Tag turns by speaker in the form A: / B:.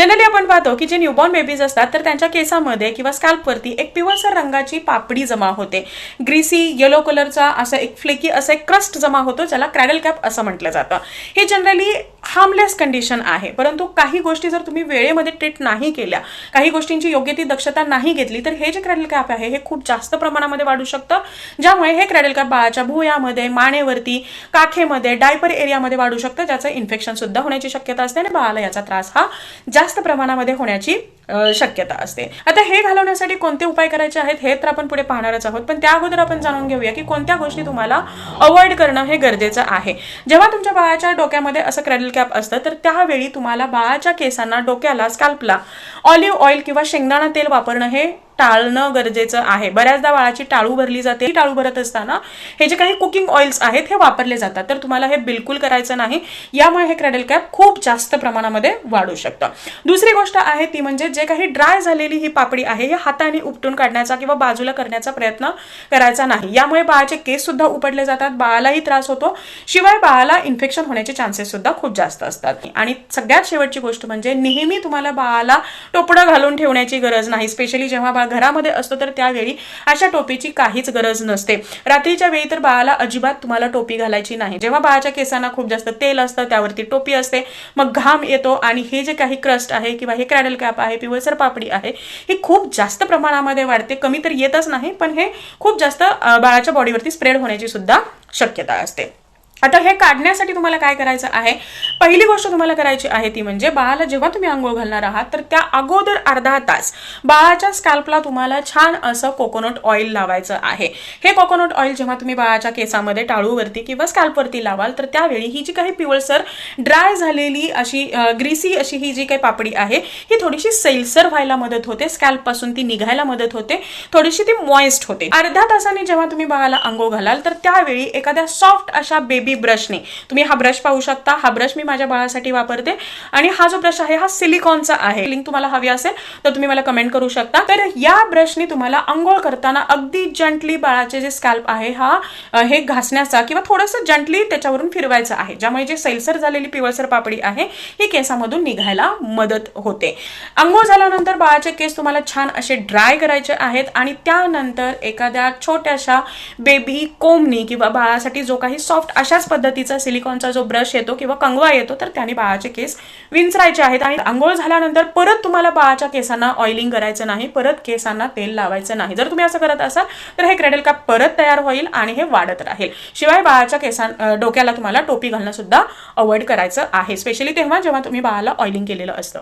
A: Generally आपण पाहतो की जे न्यूबॉर्न बेबीज असतात तर त्यांच्या केसामध्ये किंवा स्कॅल्पवरती एक पिवळसर रंगाची पापडी जमा होते. ग्रीसी येलो कलरचा असं एक फ्लेकी असा एक क्रस्ट जमा होतो ज्याला क्रॅडल कॅप असं म्हटलं जातं. हे जनरली हार्मलेस कंडिशन आहे. परंतु काही गोष्टी जर तुम्ही वेळेमध्ये ट्रीट नाही केल्या काही गोष्टींची योग्य ती दक्षता नाही घेतली तर हे जे क्रॅडल कॅप आहे हे खूप जास्त प्रमाणामध्ये वाढू शकतं. ज्यामुळे हे क्रॅडल कॅप बाळाच्या भुयामध्ये मानेवरती काखेमध्ये डायपर एरियामध्ये वाढू शकतं ज्याचं इन्फेक्शन सुद्धा होण्याची शक्यता असते आणि बाळाला याचा त्रास हा जास्त प्रमाणामध्ये होण्याची शक्यता असते. आता हे घालवण्यासाठी कोणते उपाय करायचे आहेत हे तर आपण पुढे पाहणारच आहोत. पण त्या अगोदर आपण जाणून घेऊया की कोणत्या गोष्टी तुम्हाला अवॉइड करणं हे गरजेचं आहे. जेव्हा तुमच्या बाळाच्या डोक्यामध्ये असं क्रॅडल कॅप असतं तर त्यावेळी तुम्हाला बाळाच्या केसांना डोक्याला स्काल्पला ऑलिव्ह ऑइल किंवा शेंगदाणा तेल वापरणं हे टाळणं गरजेचं आहे. बऱ्याचदा बाळाची टाळू भरली जाते. ही टाळू भरत असताना हे जे काही कुकिंग ऑइल्स आहेत हे वापरले जातात. तर तुम्हाला हे बिलकुल करायचं नाही. यामुळे हे क्रेडल कॅप खूप जास्त प्रमाणामध्ये वाढू शकतं. दुसरी गोष्ट आहे ती म्हणजे जे काही ड्राय झालेली ही पापडी आहे हे हाताने उपटून काढण्याचा किंवा बाजूला करण्याचा प्रयत्न करायचा नाही. यामुळे बाळाचे केस सुद्धा उपटले जातात. बाळालाही त्रास होतो. शिवाय बाळाला इन्फेक्शन होण्याचे चान्सेस सुद्धा खूप जास्त असतात. आणि सगळ्यात शेवटची गोष्ट म्हणजे नेहमी तुम्हाला बाळाला टोपडं घालून ठेवण्याची गरज नाही. स्पेशली जेव्हा बाळ घरामध्ये असतो तर त्यावेळी अशा टोपीची काहीच गरज नसते. रात्रीच्या वेळी तर बाळाला अजिबात तुम्हाला टोपी घालायची नाही. जेव्हा बाळाच्या केसांना खूप जास्त तेल असतं त्यावरती टोपी असते मग घाम येतो आणि हे जे काही क्रस्ट आहे किंवा हे क्रॅडल कॅप आहे पिवळसर पापडी आहे ही खूप जास्त प्रमाणामध्ये वाढते. कमी तर येतच नाही पण हे खूप जास्त बाळाच्या बॉडीवरती स्प्रेड होण्याची सुद्धा शक्यता असते. आता हे काढण्यासाठी तुम्हाला काय करायचं आहे? पहिली गोष्ट तुम्हाला करायची आहे ती म्हणजे बाळाला जेव्हा तुम्ही आंघोळ घालणार आहात तर त्या अगोदर अर्धा तास बाळाच्या स्कॅल्पला तुम्हाला छान असं कोकोनट ऑइल लावायचं आहे. हे कोकोनट ऑइल जेव्हा तुम्ही बाळाच्या केसामध्ये टाळूवरती किंवा स्कॅल्पवरती लावाल तर त्यावेळी ही जी काही पिवळसर ड्राय झालेली अशी ग्रीसी अशी ही जी काही पापडी आहे ही थोडीशी सैलसर व्हायला मदत होते. स्कॅल्पपासून ती निघायला मदत होते. थोडीशी ती मॉइस्ट होते. अर्ध्या तासाने जेव्हा तुम्ही बाळाला आंघोळ घालाल तर त्यावेळी एखाद्या सॉफ्ट अशा बेबी ब्रशने तुम्ही हा ब्रश पाहू शकता. हा ब्रश मी माझ्या बाळासाठी वापरते. आणि हा जो ब्रश आहे हा सिलिकॉनचा आहे. लिंक तुम्हाला हवी असेल तर तुम्ही मला कमेंट करू शकता. तर या ब्रशने तुम्हाला आंघोळ करताना अगदी जंटली बाळाचे जे स्कॅल्प आहे हा हे घासण्याचा किंवा थोडंसं जंटली त्याच्यावरून फिरवायचं आहे. ज्यामुळे जे सैलसर झालेली पिवळसर पापडी आहे ही केसामधून निघायला मदत होते. आंघोळ झाल्यानंतर बाळाचे केस तुम्हाला छान असे ड्राय करायचे आहेत आणि त्यानंतर एखाद्या छोट्याशा बेबी कोमनी किंवा बाळासाठी जो काही सॉफ्ट अशा अशाच पद्धतीचा सिलिकॉनचा जो ब्रश येतो किंवा कंगवा येतो तर त्याने बाळाचे केस विंचरायचे आहेत आणि आंघोळ झाल्यानंतर परत तुम्हाला बाळाच्या केसांना ऑइलिंग करायचं नाही परत केसांना तेल लावायचं नाही. जर तुम्ही असं करत असाल तर हे क्रेडल काप परत तयार होईल आणि हे वाढत राहील. शिवाय बाळाच्या केसां डोक्याला तुम्हाला टोपी घालणं सुद्धा अवॉइड करायचं आहे स्पेशली तेव्हा जेव्हा तुम्ही बाळाला ऑइलिंग केलेलं असतं.